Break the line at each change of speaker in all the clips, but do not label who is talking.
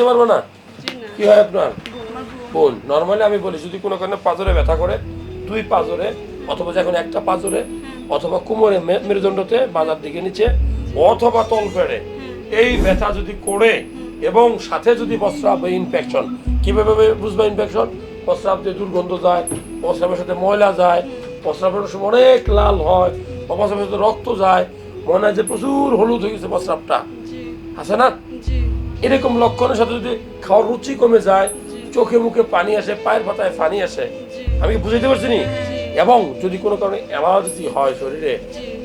বুঝতে পারব না? কি হয় আপনার?
বোন
নর্মালি আমি বলি যদি কোনো কারণে পাজরে ব্যথা করে দুই পাজরে অথবা যখন একটা পাজরে অথবা কোমরে মেরুদণ্ডতে বাজার দিকে নিচে অথবা তল ফেড়ে এই ব্যথা যদি করে এবং সাথে যদি প্রস্রাব ইনফেকশন কীভাবে বুঝবে ইনফেকশন প্রস্রাব দিয়ে দুর্গন্ধ যায় প্রস্রাবের সাথে ময়লা যায় প্রস্রাবের সময় অনেক লাল হয় প্রস্রাবের সাথে রক্ত যায় মনে হয় যে প্রচুর হলুদ হয়ে গেছে প্রস্রাবটা আছে না? এরকম লক্ষণের সাথে যদি খাওয়ার রুচি কমে যায়, চোখে মুখে পানি আসে, পায়ের পাতায় পানি আসে, আমি বুঝাইতে পারছি নি? এবং যদি কোনো কারণে অ্যালার্জি হয় শরীরে,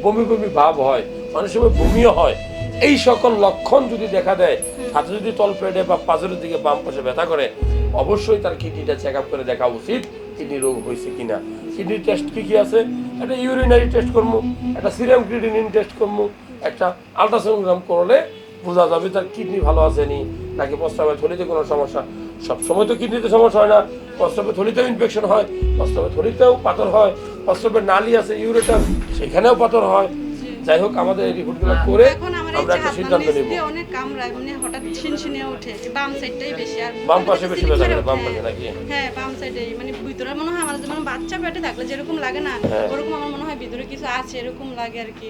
বমি বমি ভাব হয়, অনেক সময় বমিও হয়, এই সকল লক্ষণ যদি দেখা দেয় সাথে যদি তল পেটে বা পাজরের দিকে বাম পাশে ব্যথা করে, অবশ্যই তার কিডনিটা চেক আপ করে দেখা উচিত, কিডনি রোগ হয়েছে কিনা। কিডনি টেস্ট কি কি আছে? একটা ইউরিনারি টেস্ট করব, একটা সিরাম ক্রিটিনিন টেস্ট করব, একটা আলট্রাসোনোগ্রাম করলে বোঝা যাবে তার কিডনি ভালো আছে নি নাকি প্রস্রাবের থলিতে কোনো সমস্যা। সব সময় তো কিডনিতে সমস্যা হয় না। প্রস্রাবের থলিতেও ইনফেকশন হয় প্রস্রাবের থলিতেও পাথর হয় প্রস্রাবের নালি আছে ইউরেটার সেখানেও পাথর হয়। যাই হোক আমাদের এই রিপোর্টগুলো করে
এখন আমার
একটা সিদ্ধান্ত নেব।
অনেক কামড়ায় মানে হঠাৎ ছিনছিনে ওঠে যে বাম সাইডটাই বেশি আর
বাম পাশে বেশি ব্যথা করে, বাম পাশে নাকি?
হ্যাঁ বাম সাইডে মানে ভিতরে মনে হয় আমার যেমন বাচ্চা পেটে থাকলে যেরকম লাগে না
হ্যাঁ।
ওরকম আমার মনে হয় ভিতরে কিছু আছে এরকম লাগে আর কি।